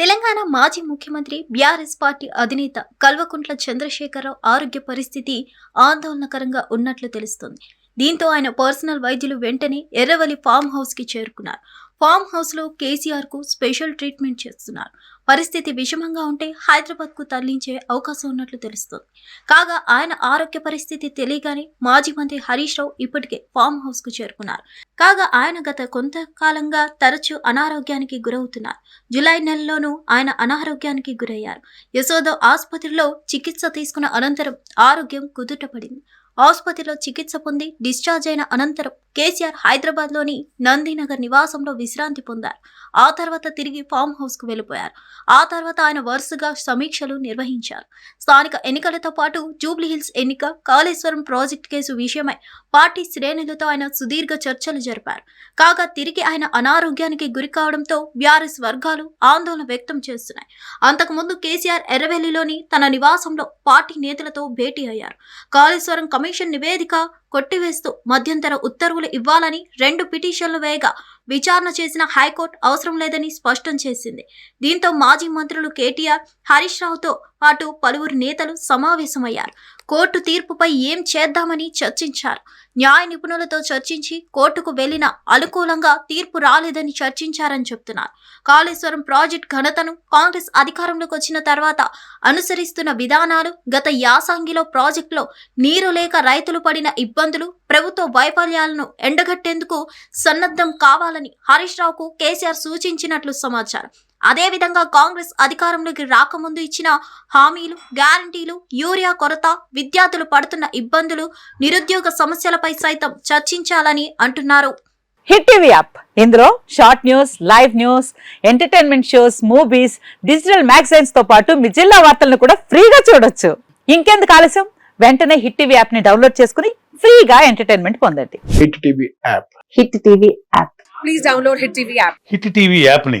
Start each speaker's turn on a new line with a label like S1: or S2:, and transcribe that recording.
S1: తెలంగాణ మాజీ ముఖ్యమంత్రి BRS party అధినేత కల్వకుంట్ల చంద్రశేఖరరావు ఆరోగ్య పరిస్థితి ఆందోళనకరంగా ఉన్నట్లు తెలుస్తోంది. దీంతో ఆయన పర్సనల్ వైద్యులు వెంటనే ఎర్రవల్లి ఫామ్ హౌస్కి చేరుకున్నారు. ఫామ్ హౌస్లో కేసీఆర్కు స్పెషల్ ట్రీట్మెంట్ చేస్తున్నారు. పరిస్థితి విషమంగా ఉంటే హైదరాబాద్కు తరలించే అవకాశం ఉన్నట్లు తెలుస్తోంది. కాగా ఆయన ఆరోగ్య పరిస్థితి తెలియగానే మాజీ మంత్రి హరీష్ రావు ఇప్పటికే ఫామ్ హౌస్కు చేరుకున్నారు. కాగా ఆయన గత కొంతకాలంగా తరచూ అనారోగ్యానికి గురవుతున్నారు. జులై నెలలోనూ ఆయన అనారోగ్యానికి గురయ్యారు. యశోద ఆసుపత్రిలో చికిత్స తీసుకున్న అనంతరం ఆరోగ్యం కుదుటపడింది ఆసుపత్రిలో చికిత్స పొంది డిశ్చార్జ్ అయిన అనంతరం కేసీఆర్ హైదరాబాద్లోని నందినగర్ నివాసంలో విశ్రాంతి పొందారు. ఆ తర్వాత తిరిగి ఫామ్ హౌస్కు వెళ్ళిపోయారు. ఆ తర్వాత ఆయన వరుసగా సమీక్షలు నిర్వహించారు. స్థానిక ఎన్నికలతో పాటు జూబ్లీహిల్స్ ఎన్నిక కాళేశ్వరం ప్రాజెక్ట్ కేసు విషయమై పార్టీ శ్రేణులతో ఆయన సుదీర్ఘ చర్చలు జరిపారు. కాగా తిరిగి ఆయన అనారోగ్యానికి గురి కావడంతో బీఆర్ఎస్ వర్గాలు ఆందోళన వ్యక్తం చేస్తున్నాయి. అంతకుముందు కేసీఆర్ ఎర్రవెల్లిలోని తన నివాసంలో పార్టీ నేతలతో భేటీ అయ్యారు. కాళేశ్వరం కమిషన్ నివేదిక కొట్టివేస్తూ మధ్యంతర ఉత్తర్వులు ఇవ్వాలని రెండు పిటిషన్లు వేయగా విచారణ చేసిన హైకోర్టు అవసరం లేదని స్పష్టం చేసింది. దీంతో మాజీ మంత్రులు కేటీఆర్ హరీష్ రావుతో పాటు పలువురు నేతలు సమావేశమయ్యారు. కోర్టు తీర్పుపై ఏం చేద్దామని చర్చించారు. న్యాయ నిపుణులతో చర్చించి కోర్టుకు వెళ్ళిన అనుకూలంగా తీర్పు రాలేదని చర్చించారని చెప్తున్నారు. కాళేశ్వరం ప్రాజెక్ట్ ఘనతను కాంగ్రెస్ అధికారంలోకి వచ్చిన తర్వాత అనుసరిస్తున్న విధానాలు గత యాసంగిలో ప్రాజెక్టులో నీరు లేక రైతులు పడిన ఇబ్బందులు ప్రభుత్వ వైఫల్యాలను ఎండగట్టేందుకు సన్నద్ధం కావాలని హరీష్ రావుకు కేసీఆర్ సూచించినట్లు సమాచారం. అదేవిధంగా కాంగ్రెస్ అధికారంలోకి రాకముందు ఇచ్చిన హామీలు గ్యారంటీలు యూరియా కొరత విద్యార్థులు పడుతున్న ఇబ్బందులు నిరుద్యోగ సమస్యలపై సైతం చర్చించాలని అంటున్నారు.
S2: Hit TV app. ఇందులో short news live news entertainment shows movies digital మ్యాగజైన్స్తో పాటు మీ జిల్లా వార్తలను కూడా ఫ్రీగా చూడొచ్చు. ఇంకెందుకు ఆలస్యం? వెంటనే హిట్ టీవీ యాప్ని డౌన్లోడ్ చేసుకుని ఫ్రీగా ఎంటర్టైన్మెంట్ పొందండి.
S3: Hit TV app.
S2: Hit TV app.
S4: Please download Hit TV app.
S5: Hit TV యాప్ని